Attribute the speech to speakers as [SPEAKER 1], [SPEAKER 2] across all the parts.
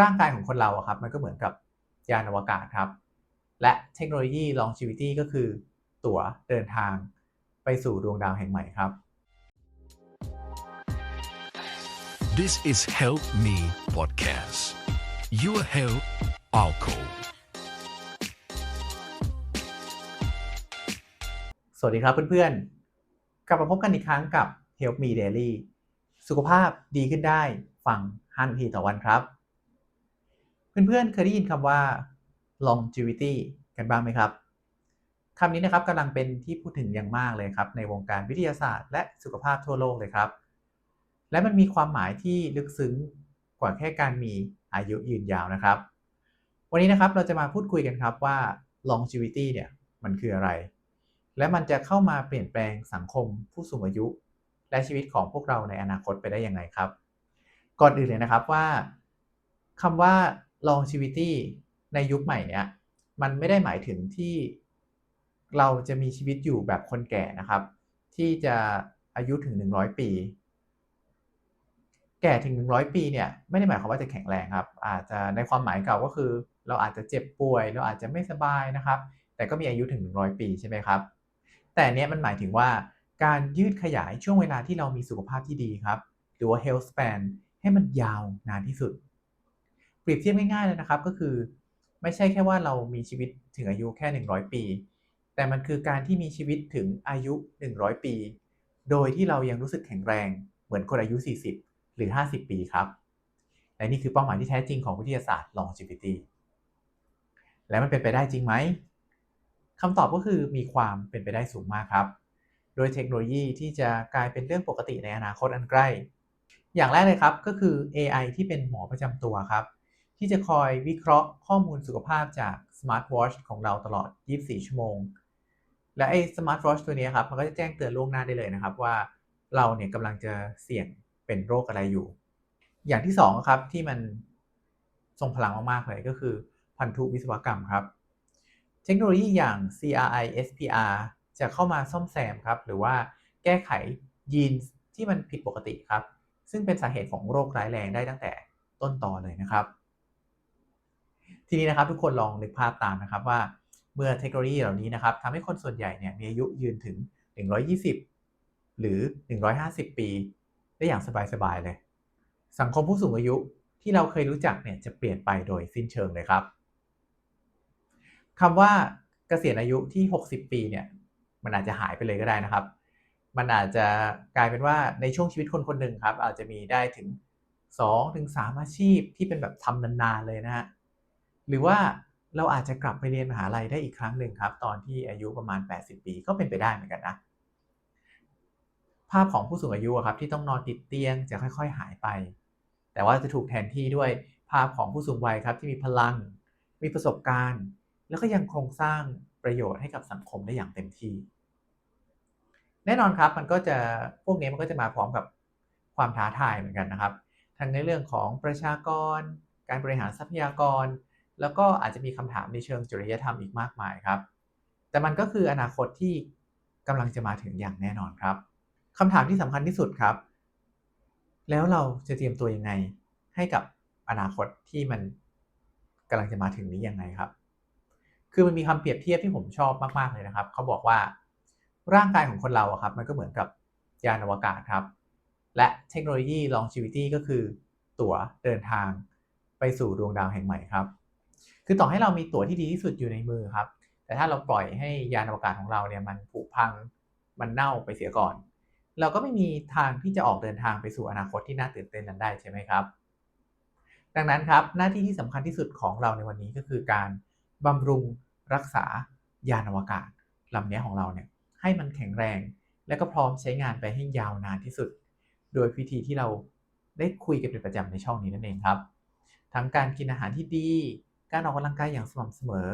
[SPEAKER 1] ร่างกายของคนเราอะครับมันก็เหมือนกับยานอวกาศครับ และเทคโนโลยี longevity ก็คือ ตั๋วเดินทางไปสู่ดวงดาวแห่งใหม่ครับ
[SPEAKER 2] This is Help Me Podcast Your Help Our Call
[SPEAKER 1] สวัสดีครับเพื่อนๆ กลับมาพบกันอีกครั้งกับ Help Me Daily สุขภาพดีขึ้นได้ฟัง5นาทีต่อวันครับ เพื่อนๆ เคยได้ยินคำว่า longevity กันบ้างไหมครับคำนี้นะครับกำลังเป็นที่พูดถึงอย่างมากเลยครับในวงการวิทยาศาสตร์และสุขภาพทั่วโลกเลยครับ และมันมีความหมายที่ลึกซึ้งกว่าแค่การมีอายุยืนยาวนะครับ วันนี้นะครับเราจะมาพูดคุยกันครับว่า longevity เนี่ยมันคืออะไร และมันจะเข้ามาเปลี่ยนแปลงสังคมผู้สูงอายุ และชีวิตของพวกเราในอนาคตไปได้ยังไงครับ ก่อนอื่นเลยนะครับว่าคำว่า longevity ในยุคใหม่เนี่ยมันไม่ได้หมายถึงที่เราจะมีชีวิตอยู่แบบคนแก่นะครับ ที่จะอายุถึง 100 ปี แก่ถึง 100 ปีเนี่ยไม่ได้หมายความว่าจะแข็งแรงครับ อาจจะในความหมายเก่าก็คือ เราอาจจะเจ็บป่วย เราอาจจะไม่สบายนะครับ แต่ก็มีอายุถึง 100 ปีใช่ไหมครับ แต่เนี้ยมันหมายถึงว่าการยืดขยายช่วงเวลาที่เรามีสุขภาพที่ดีครับ หรือว่า health span ให้มันยาวนานที่สุด เปรียบเทียบง่ายๆเลยนะครับ ก็คือ ไม่ใช่แค่ว่าเรามีชีวิตถึงอายุแค่ 100 ปี แต่มันคือการที่มีชีวิตถึงอายุ 100 ปี โดยที่เรายังรู้สึกแข็งแรงเหมือนคนอายุ 40 หรือ 50 ปีครับ และนี่คือเป้าหมายที่แท้จริงของวิทยาศาสตร์ longevity และมันเป็นไปได้จริงไหมคำตอบก็คือมีความเป็นไปได้สูงมากครับ โดยเทคโนโลยีที่จะกลายเป็นเรื่องปกติในอนาคตอันใกล้ อย่างแรกเลยครับก็คือ AI ที่เป็นหมอประจำตัวครับ ที่จะคอยวิเคราะห์ข้อมูลสุขภาพจากสมาร์ทวอชของเราตลอด 24 ชั่วโมง และไอ้สมาร์ทวอชตัวนี้ครับ มันก็จะแจ้งเตือนล่วงหน้าได้เลยนะครับ ว่าเราเนี่ยกำลังจะเสี่ยงเป็นโรคอะไรอยู่ อย่างที่2ครับที่มันทรงพลังมากๆเลยก็คือพันธุวิศวกรรมครับ เทคโนโลยีอย่าง CRI SPR จะเข้ามาซ่อมแซมครับ หรือว่าแก้ไขยีนที่มันผิดปกติครับ ซึ่งเป็นสาเหตุของโรคร้ายแรงได้ตั้งแต่ต้นตอเลยนะครับ ทีนี้นะครับทุกคนลองนึกภาพตามนะครับว่าเมื่อเทคโนโลยีเหล่านี้นะครับทำให้คนส่วนใหญ่เนี่ยมีอายุยืนถึง 120 หรือ 150 ปี ได้อย่างสบายๆเลย สังคมผู้สูงอายุที่เราเคยรู้จักเนี่ยจะเปลี่ยนไปโดยสิ้นเชิงเลยครับคำว่าเกษียณอายุที่ 60 ปีเนี่ยมันอาจจะหายไปเลยก็ได้นะครับ มันอาจจะกลายเป็นว่าในช่วงชีวิตคนคนหนึ่งครับ อาจจะมีได้ถึง2ถึง3อาชีพที่เป็นแบบทำนานๆเลยนะฮะ หรือว่าเราอาจจะกลับไปเรียนมหาลัยได้อีกครั้งหนึ่งครับ ตอนที่อายุประมาณ 80 ปีก็เป็นไปได้เหมือนกันนะภาพของผู้สูงอายุครับที่ต้องนอนติดเตียงจะค่อย ๆ หายไป แต่ว่าจะถูกแทนที่ด้วยภาพของผู้สูงวัยครับที่มีพลัง มีประสบการณ์ แล้วก็ยังโครงสร้างประโยชน์ให้กับสังคมได้อย่างเต็มที่ แน่นอนครับมันก็จะพวกนี้มันก็จะมาพร้อมกับความท้าทายเหมือนกันนะครับ ทั้งในเรื่องของประชากร การบริหารทรัพยากร แล้วก็อาจจะมีคำถามในเชิงจริยธรรมอีกมากมายครับ แต่มันก็คืออนาคตที่กำลังจะมาถึงอย่างแน่นอนครับคำถามที่สำคัญที่สุดครับ แล้วเราจะเตรียมตัวยังไงให้กับอนาคตที่มันกำลังจะมาถึงนี้ยังไงครับ คือมันมีคำเปรียบเทียบที่ผมชอบมากๆเลยนะครับ เขาบอกว่าร่างกายของคนเราอะครับ มันก็เหมือนกับยานอวกาศครับ และเทคโนโลยี longevity ก็คือตั๋วเดินทางไปสู่ดวงดาวแห่งใหม่ครับ คือต่อให้เรามีตั๋วที่ดีที่สุดอยู่ในมือครับ แต่ถ้าเราปล่อยให้ยานอวกาศของเราเนี่ยมันผุพังมันเน่าไปเสียก่อน เราก็ไม่มีทางที่จะออกเดินทางไปสู่อนาคตที่น่าตื่นเต้นนั้นได้ใช่ไหมครับ ดังนั้นครับหน้าที่ที่สำคัญที่สุดของเราในวันนี้ก็คือการบำรุงรักษายานอวกาศลำนี้ของเราเนี่ยให้มันแข็งแรง และก็พร้อมใช้งานไปให้ยาวนานที่สุด โดยวิธีที่เราได้คุยกันเป็นประจำในช่องนี้นั่นเองครับ ทั้งการกินอาหารที่ดี การออกกำลังกายอย่างสม่ำเสมอ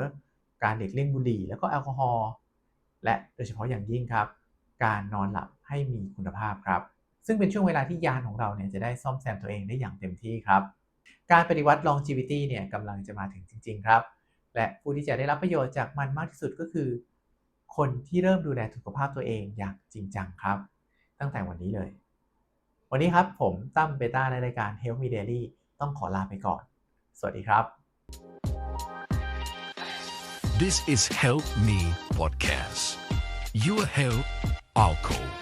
[SPEAKER 1] การเด็กเลี่ยงบุหรี่แล้วก็แอลกอฮอล์และโดยเฉพาะอย่างยิ่งครับ การนอนหลับให้มีคุณภาพครับ ซึ่งเป็นช่วงเวลาที่ยานของเราเนี่ยจะได้ซ่อมแซมตัวเองได้อย่างเต็มที่ครับ การปฏิวัติ longevity เนี่ยกำลังจะมาถึงจริง ๆ ครับ และผู้ที่จะได้รับประโยชน์จากมันมากที่สุดก็คือ คนที่เริ่มดูแลสุขภาพตัวเองอย่างจริงจังครับ ตั้งแต่วันนี้เลย วันนี้ครับผมตั้มเบต้าในรายการ Health Me Daily ต้องขอลาไปก่อน สวัสดีครับ
[SPEAKER 2] This is Help Me Podcast. Your help, our call.